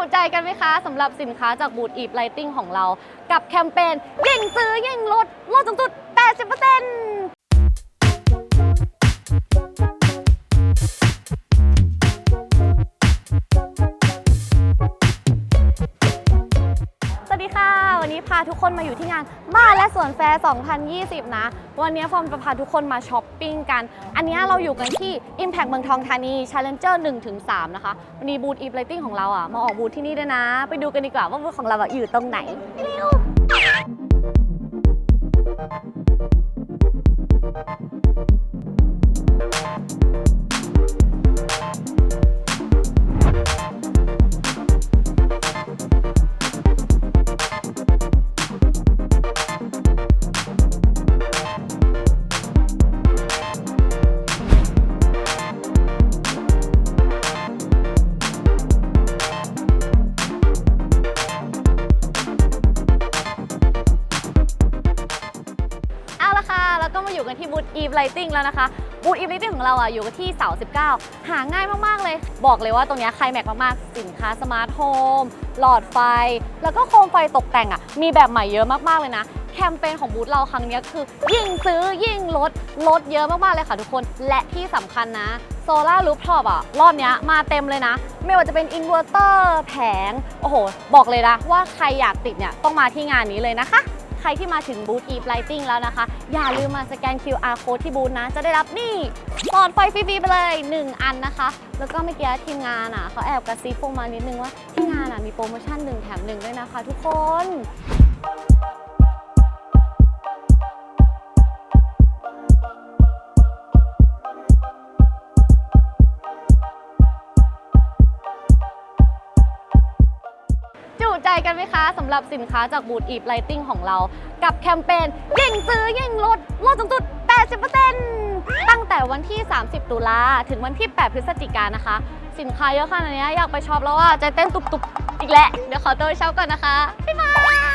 จุใจกันไหมคะสำหรับสินค้าจากบูธอีฟไลติงของเรา กับแคมเปญยิ่งซื้อยิ่งลดลดสูงสุด 80% ทุกคนมาอยู่ที่งานบ้านและสวนแฟร์ 2020 นะ วันนี้ฟอร์มจะพาทุกคนมาช้อปปิ้งกัน อันนี้เราอยู่กันที่ Impact เมืองทองธานี Challenger 1-3 นะคะ วันนี้บูธ e p l a t i n g ของเราอะ มาออกบูธที่นี่ด้วยนะ ไปดูกันดีกว่าว่าบูธของเราอะอยู่ตรงไหนไปเร็ว อยู่กันที่บูธ Eve Lighting แล้วนะคะบูธ Eve Lighting ของเราอะอยู่กันที่เสา19 หาง่ายมาก ๆ เลย บอกเลยว่าตรงนี้ใครแม็กมาก ๆ สินค้าสมาร์ทโฮมหลอดไฟ แล้วก็โคมไฟตกแต่งอะมีแบบใหม่เยอะมาก ๆ เลยนะแคมเปญของบูธเราครั้งนี้คือ ยิ่งซื้อยิ่งลดลดเยอะมาก ๆ เลยค่ะทุกคน และที่สำคัญนะโซลารูฟท็อปอะ รอบนี้มาเต็มเลยนะ ไม่ว่าจะเป็นอินเวอร์เตอร์แผง โอ้โห บอกเลยนะว่าใครอยากติดเนี่ย ต้องมาที่งานนี้เลยนะคะ ใครที่มาถึงบูธ e Lighting แล้วนะคะ อย่าลืมมาสแกน QR code ที่บูธนะ จะได้รับนี่หลอดไฟฟรีๆไปเลย 1 อันนะคะ แล้วก็เมื่อกี้ทีมงานอะเขาแอบกระซิบพวกมานิดนึงว่าที่งานอะมีโปรโมชั่น1แถม1ด้วยนะคะ ทุกคน ใจกันไหมคะสำหรับสินค้าจากบูธอีฟไลติงของเรา กับแคมเปญยิ่งซื้อยิ่งลดลดสูงสุด 80%ตั้งแต่วันที่ 30 ตุลาถึงวันที่ 8 พฤศจิกายนนะคะ สินค้าเยอะขนาดนี้อยากไปช็อปแล้วอะใจเต้นตุบๆอีกแล้วเดี๋ยวขอตัวไปช็อปก่อนนะคะบ๊ายบาย